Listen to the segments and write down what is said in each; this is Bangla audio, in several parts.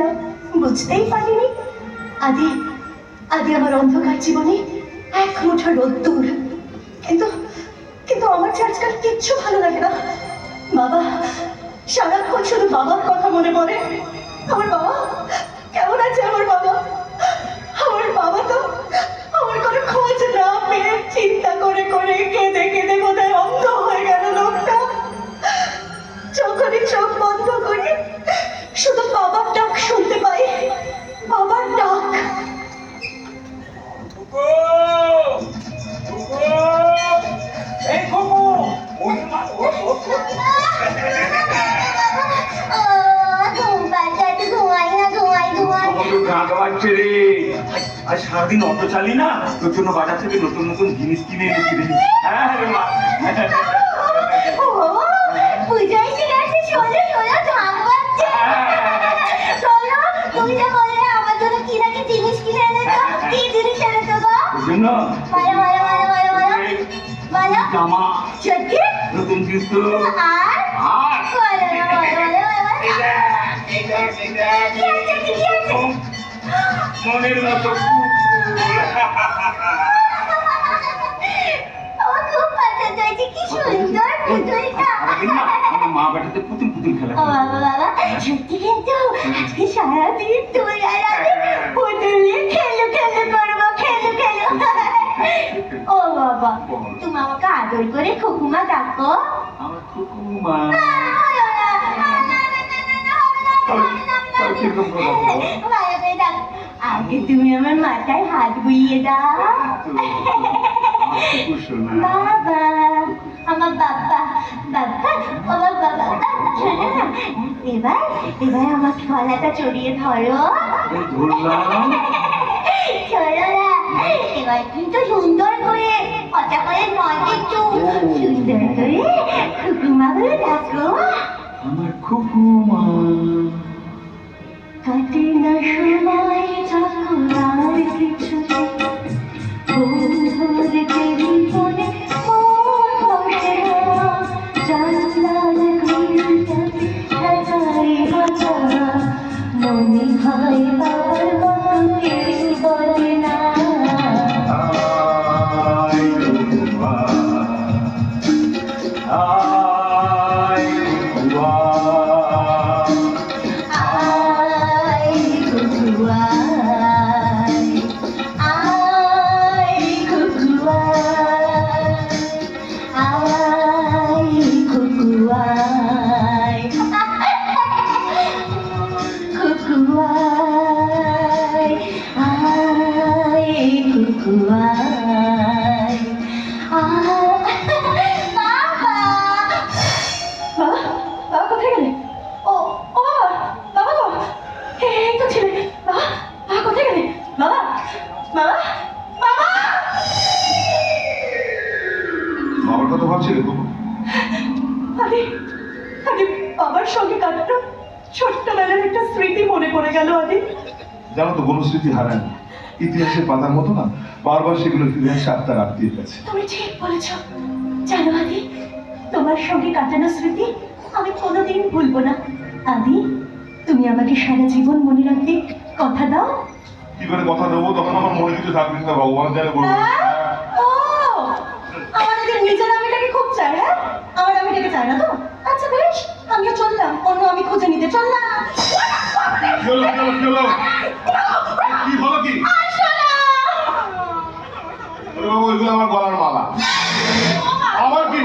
না, বুঝতেই পারিনি। আদি আদি আমার অন্ধকার জীবনে এক মুঠো রোদ্দুর কিন্তু কিন্তু আমার যে আজকাল কিচ্ছু ভালো লাগে না। বাবা, সারাক্ষণ শুধু বাবার কথা মনে পড়ে। আমার বাবা, কেমন আছে আমার বাবা? আমার বাবা তো আমার কোনো খোঁজ না পেয়ে চিন্তা করে করে গা গাওয়াচ্ছে রে। আর সারাদিন অটো চালি না তোর জন্য বাজার থেকে নতুন নতুন জিনিস কিনে এনেছি রে। হ্যাঁ রে মা। ও পূজায় চলে আসছে শোনো শোনো ঢাক বাজছে শোনো তুমি যে বললে আমার জন্য? কি নাকি জিনিস কিনে এনেছো কি জিনিস এনেছো গো ওর জন্য বলো বলো বলো বলো বলো এই বলো জামা নতুন জুতো আর আর বলো না বলো মনের মতো ও খুব পছন্দ হয়েছে কি সুন্দর পুতুলটা আমার মা বেটাতে পুতুল পুতুল খেলা বাবা বাবা সত্যি কিন্তু আজকে সারাদিন তুই আর আমি পুতুলে খেলো খেলো করব খেলো খেলো ও বাবা তুমি আমাকে আদর করে খুকুমা ডাকো আমার কুকুমা না, হলো না। না, না, না, না, না, না, না, না, না, তুমি আমার মাথায় হাত বুলিয়ে দাও বাবা আমার বাবা বাবা আমার বাবা না এবার এবার আমার গলাটা চড়িয়ে ধরো চলো এবার কিন্তু সুন্দর করে কথা করে নয় সুন্দর করে বলে ডাকো আমার কুকুমা কাটে না সময় যখন আর বাবা। বাবা বাবা বাবার কথা ভাবছিলে আরে আরে বাবার সঙ্গে কাটানো ছোট্টবেলার একটা স্মৃতি মনে পড়ে গেল আরে জানো তো কোনো স্মৃতি হারায় না ইতিহাসের পাতার মতো না বারবার সেগুলো ফিরে আসে আত্মার আত্মীয়ের কাছে। তুমি ঠিক বলেছ। জানো আদি তোমার সঙ্গে কাটানো স্মৃতি আমি কোনোদিন ভুলবো না। আদি তুমি আমাকে সারা জীবন মনে রাখবে কথা দাও। কি করে কথা দেবো? তখন আমার মনে কিছু থাকবে না ভগবান জানে বলব ও! আমাদের নিজের আমিটাকে খুব চাই হ্যাঁ? আমার আমিটাকে চাই না তো? আমিও চললাম অন্য আমি খুঁজে নিতে চললাম। কি হলো কি? এগুলো আমার গলার মালা। আমার কি!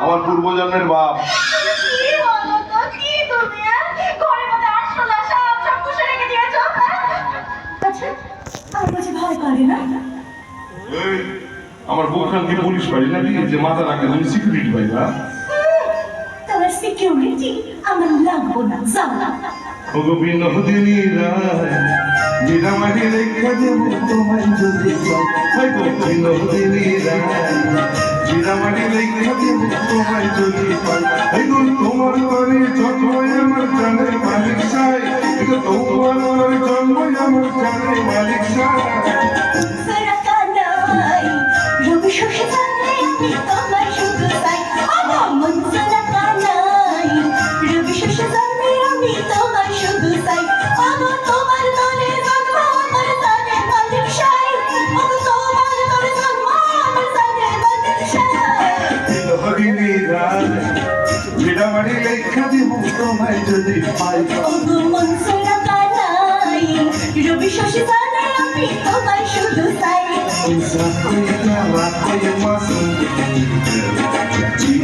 আমার পূর্বজন্মের বাপ। আমার বউখান কি পুলিশ বাড়ি নাকি যে মাথা রাখে তুমি সিকিউরিটি পাই না? তোমার সিকিউরিটি আমার লাগবো না যাও। না ওগো বিনোদিনী রায় বিরামাটি রেখে দেবো তোমায় যদি বিনোদিনী রায় রেখে দেবো তোমায় যদি পাই হয়তো তোমার জন্মই আমার জানের মালিক চাই। হয়তো তোমার ঘরে জন্মই আমার জানের মালিক চাই। দেখা দেব তোমায় যদি পাই। রবি শশী জানাই আমি তোমায় শুধু চাই।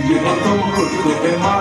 জীবন করতে মা